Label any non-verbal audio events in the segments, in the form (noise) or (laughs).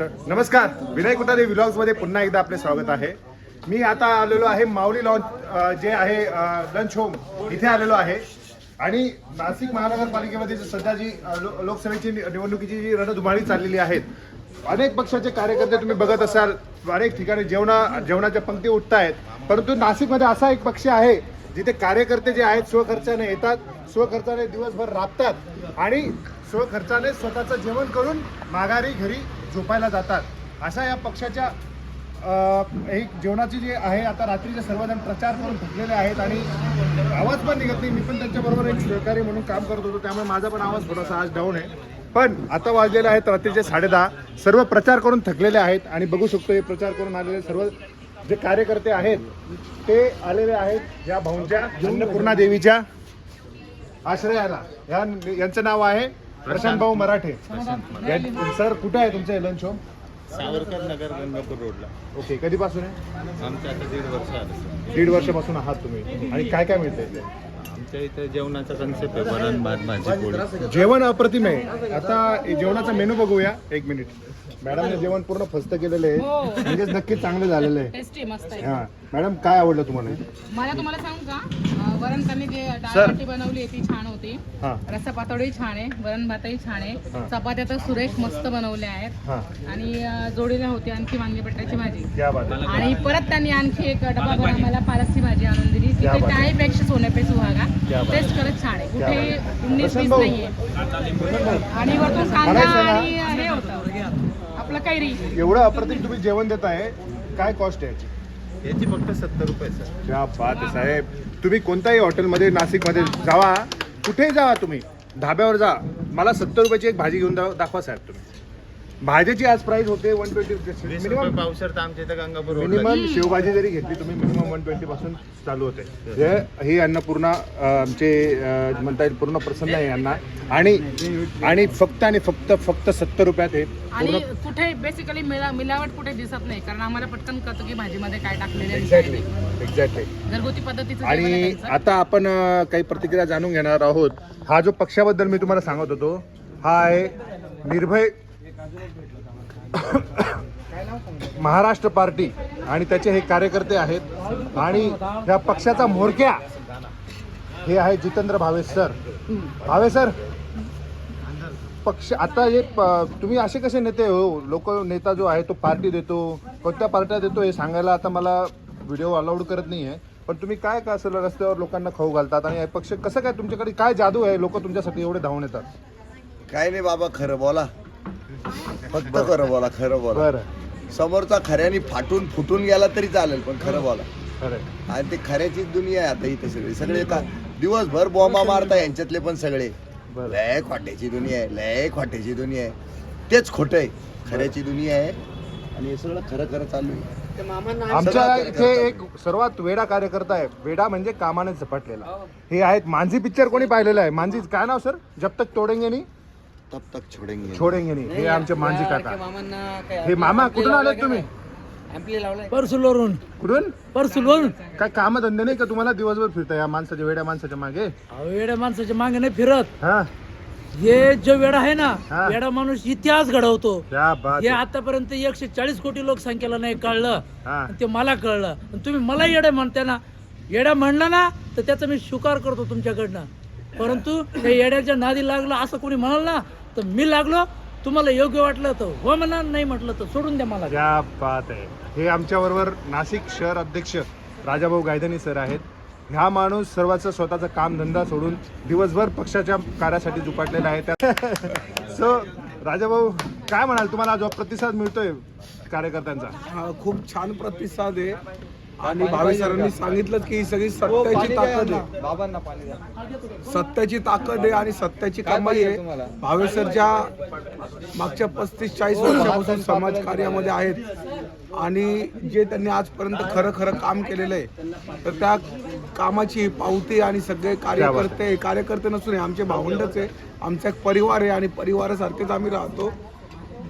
नमस्कार विनय कुटारे व्लॉग्समध्ये पुन्हा एकदा आपले स्वागत आहे. मी आता आलेलो आहे माऊली लॉन्च जे आहे लंच होम इथे आलेलो आहे. आणि नाशिक महानगरपालिकेमध्ये जी सध्या जी लो- लोकसभेची नि- निवडणुकीची जी रणधुमाळी चाललेली आहेत अनेक पक्षाचे कार्यकर्ते तुम्ही बघत असाल अनेक ठिकाणी जेवणा जेवणाच्या पंक्ती उठत आहेत परंतु नाशिकमध्ये असा एक पक्ष आहे जिथे कार्यकर्ते जे आहेत स्वखर्चाने येतात स्वखर्चाने दिवसभर राबतात आणि स्वखर्चाने स्वतःचं जेवण करून माघारी घरी झोपायला जातात. अशा या पक्षाच्या एक जेवणाची जी आहे आता रात्रीचे सर्वजण प्रचार करून थकलेले आहेत आणि आवाज पण निघत नाही. मी पण त्यांच्याबरोबर एक सहकारी म्हणून काम करत होतो. त्यामुळे माझा पण आवाज थोडासा आज डाऊन आहे. पण आता वाजलेले आहेत रात्रीचे साडेदहा. सर्व प्रचार करून थकलेले आहेत आणि बघू शकतो हे प्रचार करून आलेले सर्व जे कार्यकर्ते आहेत ते आलेले आहेत या भाऊंच्या अन्नपूर्णा देवीच्या आश्रयाला. या यांचं नाव आहे प्रशांत भाऊ मराठे. या- सर कुठे आहे तुमचं लंच होम सावरकर नगर गंगापूर रोडला ओके कधीपासून आहे? आमचं आता दीड वर्ष आलं दीड वर्षापासून आहात तुम्ही. आणि काय काय मिळतंय? इथे? आमच्या इथे जेवणाचा कन्सेप्ट आहे वरण भात भाजी पोळी. जेवण अप्रतिम आहे. आता जेवणाचा मेनू बघूया. एक मिनिट मॅडमने जेवण पूर्ण फस्त केलेलं आहे. म्हणजेच नक्कीच चांगलं झालेलं आहे. टेस्टी मस्त आहे. हा. मॅडम काय आवडलं तुम्हाला? मला तुम्हाला सांगू का? वरण त्यांनी जे डाळ सर. बनवली ती छान होती. हा. रस्सा पातळी छान आहे वरण भातही छान आहे. चपात्या तर सुरेश मस्त बनवल्या आहेत. हा. आणि अं, जोडीला होती आणखी वांगी बटाट्याची भाजी. क्या बात आहे. आणि परत त्यांनी आणखी एक डबा भरून आम्हाला पालकची भाजी आणून दिली. क्या तिथे बात आहे. क्या सुहागा. बात टेस्ट करत छान आहे. क्या कुठे बात. उन्नीस वीस. नाहीये. आणि वरतून (laughs) कांदा म्हणायचं ना. आणि हे होतं. आपलं कैरी. एवढं अप्रतिम तुम्ही जेवण देत आहे काय कॉस्ट आहे याची? याची फक्त सत्तर रुपये सर. क्या बात आहे साहेब. तुम्ही कोणत्याही हॉटेलमध्ये नाशिकमध्ये जावा. कुठेही जावा तुम्ही. धाब्यावर जा. मला सत्तर रुपयाची एक भाजी घेऊन दा- दाखवा साहेब तुम्ही. भाजीची आज प्राइस होते वन ट्वेंटी वीस रुपये मिनिमम पावशर तर आमच्या इथे गंगापूर रोडला. मिनिमम शेवभाजी जरी घेतली तुम्ही मिनिमम वन ट्वेंटी पासून चालू होते. हे ही अन्नपूर्णा अं, आमचे अं, म्हणता येईल पूर्ण प्रसन्न आहे यांना. आणि आणि फक्त आणि फक्त फक्त सत्तर रुपयात हे आणि पूर्ण कुठे बेसिकली मिला मिलावट कुठे दिसत नाही. कारण आम्हाला पटकन कळतं की भाजीमध्ये काय टाकलेलं आहे आणि काय एक्झॅक्टली नाही. एक्झॅक्टली घरगुती पद्धतीचं जेवण आहे आणि त्यांचं. आता आपण अ, काही प्रतिक्रिया जाणून घेणार आहोत. हा जो पक्षाबद्दल मी तुम्हाला सांगत होतो हा आहे निर्भय (coughs) महाराष्ट्र पार्टी आणि त्याचे हे कार्यकर्ते आहेत आणि ह्या पक्षाचा म्होरक्या हे आहे जितेंद्र भावे सर. भावे सर पक्ष आता हे प- तुम्ही असे कसे नेते हो? लोक नेता जो आहे तो पार्टी देतो. कोणत्या पार्ट्या देतो हे सांगायला आता मला व्हिडिओ अलाउड करत नाही आहे पण तुम्ही काय काय असं रस्त्यावर लोकांना खाऊ घालतात आणि पक्ष कसं काय तुमच्याकडे काय जादू आहे? लोक तुमच्यासाठी एवढे धावून येतात. काय नाही बाबा खरं बोला. फक्त खरं बोला खरं बोला. बरं. समोरचा खऱ्याने फाटून फुटून गेला तरी चालेल पण खरं बोला. खरं. आणि ते खऱ्याचीच दुनिया आहे आता इथे सगळे. सगळे का दिवसभर बॉम्बा मारता यांच्यातले पण सगळे. बरं. लय खोट्याची दुनिया आहे लय खोट्याची दुनिया आहे. तेच खोटं आहे. खऱ्याची दुनिया आहे. आणि हे सगळं खरं खरं चालू आहे. आमच्या इथे. एक सर्वात वेडा कार्यकर्ता आहे. वेडा म्हणजे कामाने झपटलेला. हे. आहेत मांझी पिक्चर कोणी पाहिलेलं आहे? मांझी काय नाव सर जब तक तोडेंगे नाही. तब तक छोडेंगे छोडेंगे नाही। हे आमचे मांझी काका। हे मामा कुठून आले तुम्ही? परसुलवरून कुठून? परसुलवरून काय काम धंदे नाही का तुम्हाला दिवसभर फिरता या माणसाच्या वेड्या माणसाच्या मागे? अहो, वेड्या माणसाच्या मागे नाही फिरत. हा? हे जो वेडा आहे ना हा. वेडा माणूस इतिहास घडवतो. क्या बात हे आहे. आतापर्यंत एकशे चाळीस कोटी लोकसंख्येला नाही कळलं. हा. आणि ते मला कळलं. आणि तुम्ही मला येडे म्हणते ना. येडा म्हणलं ना तर त्याचा मी स्वीकार करतो तुमच्याकडनं. परंतु त्या येड्याच्या नादी लागलं असं कोणी म्हणाल ना तर मी लागलो. तुम्हाला योग्य वाटलं तर हो म्हणा नाही म्हटलं तर सोडून द्या मला. क्या बात आहे. हे आमच्या बरोबर नाशिक शहर अध्यक्ष राजाभाऊ गायधनी सर आहेत. ह्या माणूस सर्वांचं स्वतःचा कामधंदा सोडून दिवसभर पक्षाच्या कार्यासाठी झुपाटलेला आहे. (laughs) त्या सो राजाभाऊ काय म्हणाल? तुम्हाला जो प्रतिसाद मिळतोय कार्यकर्त्यांचा? खूप छान प्रतिसाद आहे. आणि भावे सरांनी सांगितलं की ही सगळी सत्याची ताकद आहे. सत्याची ताकद आहे आणि सत्याची कमाई आहे. भावे सर ज्या मागच्या पस्तीस चाळीस वर्षापासून समाज कार्यामध्ये आहेत आणि जे त्यांनी आजपर्यंत खरं खरं काम केलेलं आहे तर त्या कामाची पावती आणि सगळे कार्यकर्ते कार्यकर्ते नसून हे आमचे भावंडच आहे. आमचा एक परिवार आहे आणि परिवारासारखेच आम्ही राहतो.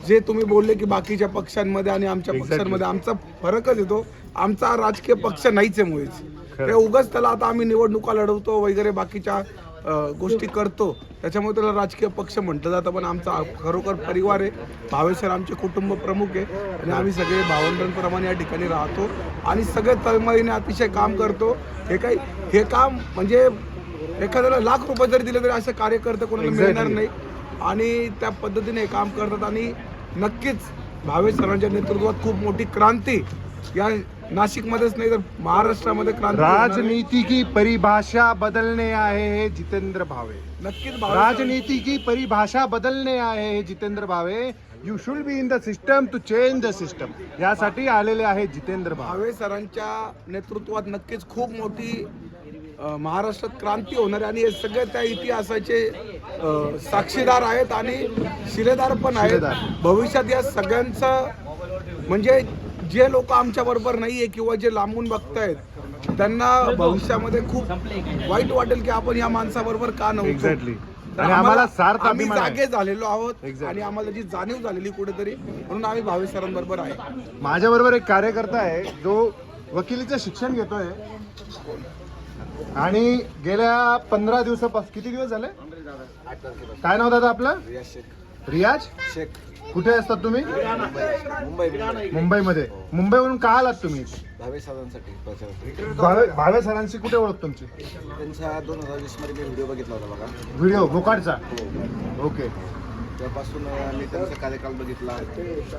जे तुम्ही बोलले की बाकीच्या पक्षांमध्ये आणि आमच्या. पक्षांमध्ये आमचा फरकच येतो. आमचा राजकीय पक्ष नाहीच आहे मुळेच. ते उगाच त्याला आता आम्ही निवडणुका लढवतो वगैरे बाकीच्या गोष्टी करतो. त्याच्यामुळे त्याला राजकीय पक्ष म्हटलं जातं पण आमचा खरोखर परिवार आहे. भावेसर आमचे कुटुंब प्रमुख आहे. आणि आम्ही सगळे भावंडांप्रमाणे या ठिकाणी राहतो. आणि सगळे तळमळीने अतिशय काम करतो. हे काही हे काम म्हणजे एखाद्याला लाख रुपये जरी दिले तरी असे कार्यकर्ते कोणाला मिळणार. नाही. आणि त्या पद्धतीने काम करतात. आणि नक्कीच भावे सरांच्या नेतृत्वात खूप मोठी क्रांती या नाशिकमध्येच नाही तर महाराष्ट्रामध्ये क्रांती आहे. राजनीति की परिभाषा बदलने आए हैं जितेंद्र भावे. नक्कीच भावे राजनीति की परिभाषा बदलने आए हैं Jitendra Bhave. You should be in the system to change the system यासाठी आलेले आहे जितेंद्र भावे. भावे सरांच्या नेतृत्वात नक्कीच खूप मोठी महाराष्ट्रात क्रांती होणार आहे आणि हे सगळे त्या इतिहासाचे साक्षीदार आहेत आणि शिलेदार पण आहेत. भविष्यात या सगळ्यांचं म्हणजे जे लोक आमच्या बरोबर नाहीये किंवा जे लांबून बघतायत त्यांना भविष्यामध्ये खूप वाईट वाटेल की आपण या माणसाबरोबर का नव्हतो आणि आम्हाला सार्थ आम्ही आहे. जागे झालेलो आहोत. आणि आम्हाला जी जाणीव झालेली कुठेतरी म्हणून आम्ही भावे सरांबरोबर आहे माझ्या बरोबर एक कार्यकर्ता आहे जो वकिलीचं शिक्षण घेतोय आणि गेल्या पंधरा दिवसापासून किती दिवस झाले? काय नाव दादा आपलं? रियाज शेख. कुठे असतात तुम्ही? मुंबई. मुंबईमध्ये. मुंबईवरून का आलात तुम्ही? भावे प्रचार भावे भावे सरांची कुठे ओळख तुमची? त्यांचा दोन हजार वीसमध्ये मी व्हिडिओ बघितला होता बघा. व्हिडिओ गोकाडचा ओके. त्यापासून मी त्यांचा कार्यकाल बघितला.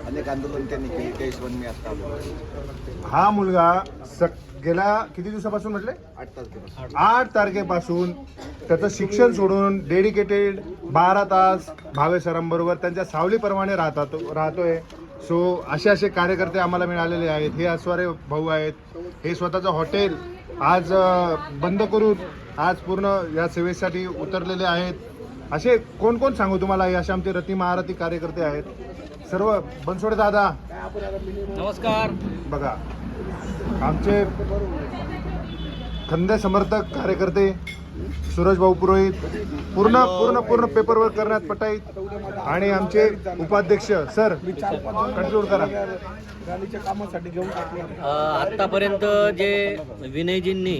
अनेक आंदोलन त्यांनी केली. त्या हिशोबाने मी आता आलो हा मुलगा सक गेल्या किती दिवसापासून म्हटले? आठ तारखेपासून. आठ तारखेपासून त्याचं शिक्षण सोडून डेडिकेटेड बारा तास भावे सरांबरोबर त्यांच्या सावलीप्रमाणे राहतात राहतोय. सो असे असे कार्यकर्ते आम्हाला मिळालेले आहेत. हे अस्वारे भाऊ आहेत. हे स्वतःचं हॉटेल आज बंद करून आज पूर्ण या सेवेसाठी उतरलेले आहेत. असे कोण कोण सांगू तुम्हाला? हे असे आमचे रती महारथी कार्यकर्ते आहेत. सर्व बनसोडे दादा. नमस्कार. बघा. आमचे खंदे समर्थक कार्यकर्ते सूरज भाऊ पुरोहित पूर्ण पूर्ण पूर्ण पेपर वर्क करण्यात पटाईत. आणि आमचे उपाध्यक्ष सर कंक्लूड करा. आत्तापर्यंत जे विनयजींनी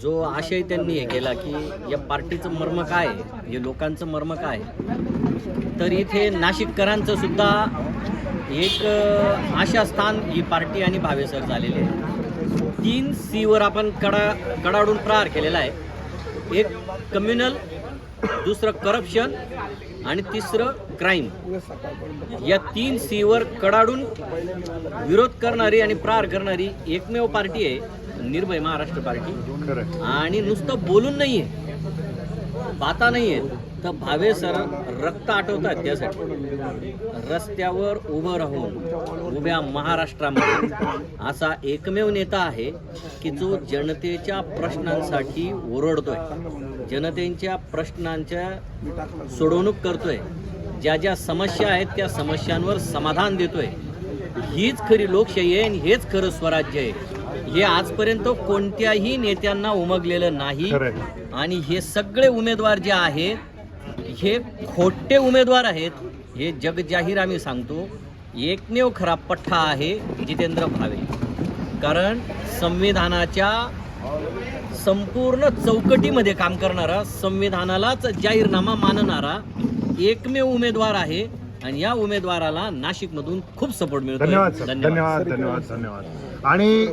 जो आशय त्यांनी हे केला की या पार्टीचं मर्म काय आहे, हे लोकांचं मर्म काय तर इथे नाशिककरांचं सुद्धा एक आशा स्थान ही पार्टी आणि भावेसर झालेली आहे. तीन सीवर आपण कडा कडाडून प्रहार केलेला आहे. एक कम्युनल दुसरं करप्शन आणि तिसरं क्राईम या तीन सीवर कडाडून विरोध करणारी आणि प्रहार करणारी एकमेव पार्टी आहे. निर्भय महाराष्ट्र पार्टी. आणि नुसतं बोलून नाही आहे बाता नाही आहे तर भावे सर रक्त आठवतात त्यासाठी. रस्त्यावर उभं राहून उभ्या महाराष्ट्रामध्ये असा एकमेव नेता आहे की जो जनतेच्या प्रश्नांसाठी ओरडतोय. जनतेच्या प्रश्नांच्या सोडवणूक करतोय. ज्या ज्या समस्या आहेत त्या समस्यांवर समाधान देतोय. हीच खरी लोकशाही आहे आणि हेच खरं स्वराज्य आहे. हे आजपर्यंत कोणत्याही नेत्यांना उमगलेलं नाही. आणि हे सगळे उमेदवार जे आहेत हे खोटे उमेदवार आहेत हे जगजाहीर आम्ही सांगतो एकमेव खरा पठ्ठा आहे जितेंद्र भावे. कारण संविधानाच्या संपूर्ण चौकटीमध्ये काम करणारा संविधानालाच जाहीरनामा मानणारा एकमेव उमेदवार आहे आणि या उमेदवाराला नाशिकमधून खूप सपोर्ट मिळतो धन्यवाद धन्यवाद धन्यवाद. आणि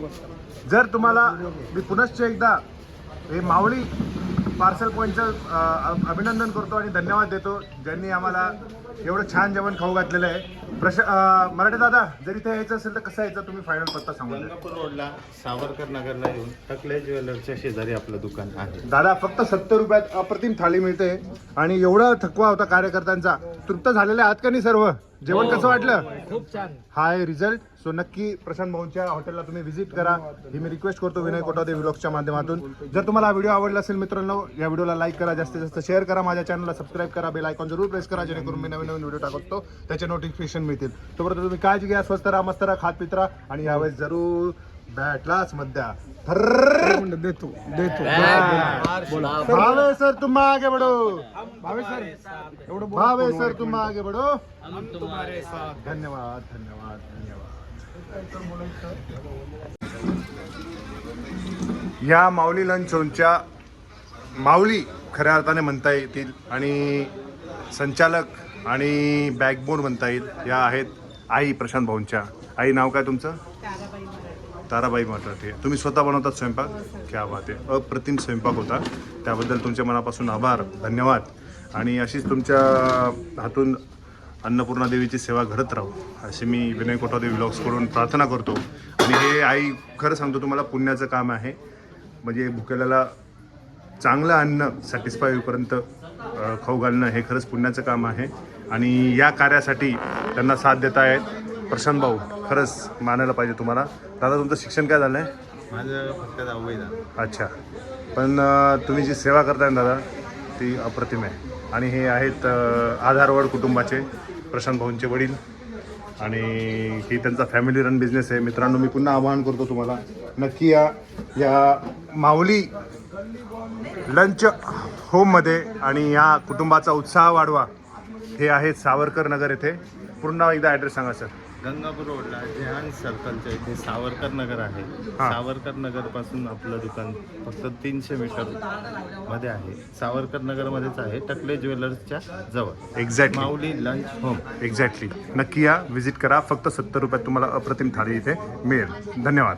जर तुम्हाला मी पुनश्च एकदा हे मावळी पार्सल पॉईंटचं अभिनंदन करतो आणि धन्यवाद देतो ज्यांनी आम्हाला एवढं छान जेवण खाऊ घातलेलं आहे. प्रश मराठे दादा जर इथे यायचं असेल तर कसं यायचं? तुम्ही फायनल पत्ता सांगून रोडला सावरकर नगरला येऊन टकले ज्वेलर्सच्या शेजारी आपलं दुकान आहे. दादा फक्त सत्तर रुपयात अप्रतिम थाळी मिळते आणि एवढा थकवा होता कार्यकर्त्यांचा. तृप्त झालेले आहात का नाही सर्व? जेवण कसं वाटलं? खूप छान. हा आहे रिझल्ट सो नक्की प्रशांत भाऊंच्या हॉटेलला तुम्ही व्हिजिट करा. ही मी रिक्वेस्ट करतो विनय कोटादे व्लॉग्सच्या माध्यमातून. जर तुम्हाला हा व्हिडिओ आवडला असेल मित्रांनो या व्हिडिओला लाईक करा. जास्तीत जास्त शेअर करा. माझ्या चॅनलला सबस्क्राईब करा. बेल आयकॉन जरूर प्रेस करा जेणेकरून मी नवीन नवीन व्हिडिओ टाकतो. त्याचे नोटिफिकेशन मिळतील. तोपर्यंत तुम्ही काळजी घ्या स्वस्त राहा मस्त राहा खात पित राहा. आणि यावेळेस जरूर बॅटलाच मध्या. देतो देतो भावे सर तुम आगे बढ़ो भावे सर एवढं भावे सर तुम आगे बढ़ो हम तुम्हारे साथ धन्यवाद धन्यवाद धन्यवाद या माऊली लंच झोनच्या माऊली खऱ्या अर्थाने म्हणता येतील आणि संचालक आणि बॅकबोन म्हणता येईल या आहेत आई प्रशांत भाऊंच्या आई नाव काय तुमचं ताराबाई मात्राटे तुम्ही स्वतः बनवतात स्वयंपाक? क्या बात आहे. अप्रतिम स्वयंपाक होता. त्याबद्दल तुमच्या मनापासून आभार. धन्यवाद. आणि अशीच तुमच्या हातून अन्नपूर्णा देवीची सेवा घडत राहू अशी मी विनय कोठावदे व्लॉग्सकडून प्रार्थना करतो. आणि हे आई खरं सांगतो तुम्हाला पुण्याचं काम आहे. म्हणजे भुकेल्याला चांगलं अन्न सॅटिस्फाय होईपर्यंत खाऊ घालणं हे खरंच पुण्याचं काम आहे. आणि या कार्यासाठी त्यांना साथ देत आहेत प्रशांत भाऊ खरंच मानायला पाहिजे तुम्हाला. दादा तुमचं शिक्षण काय झालं आहे माझं फक्त दहावी झालं. अच्छा. पण अ, तुम्ही जी सेवा करताय ना दादा ती अप्रतिम आहे. आणि हे आहेत अ, आधारवड कुटुंबाचे प्रशांत भाऊंचे वडील. आणि ही त्यांचा फॅमिली रन बिझनेस आहे. मित्रांनो मी पुन्हा आवाहन करतो तुम्हाला नक्की या या माऊली लंच होममध्ये आणि या कुटुंबाचा उत्साह वाढवा. हे आहे सावरकर नगर येथे. पुन्हा एकदा ॲड्रेस सांगा सर गंगापूर रोडला जेहान सर्कलच्या इथे सावरकर नगर आहे. हा. सावरकर नगरपासून आपलं दुकान फक्त तीनशे मीटरमध्ये आहे. सावरकर नगर मध्येच आहे टकले ज्वेलर्सच्या जवळ. Exactly Mauli lunch home exactly नक्की या व्हिजिट करा. फक्त सत्तर रुपयात तुम्हाला अप्रतिम थाळी इथे मिळेल. धन्यवाद.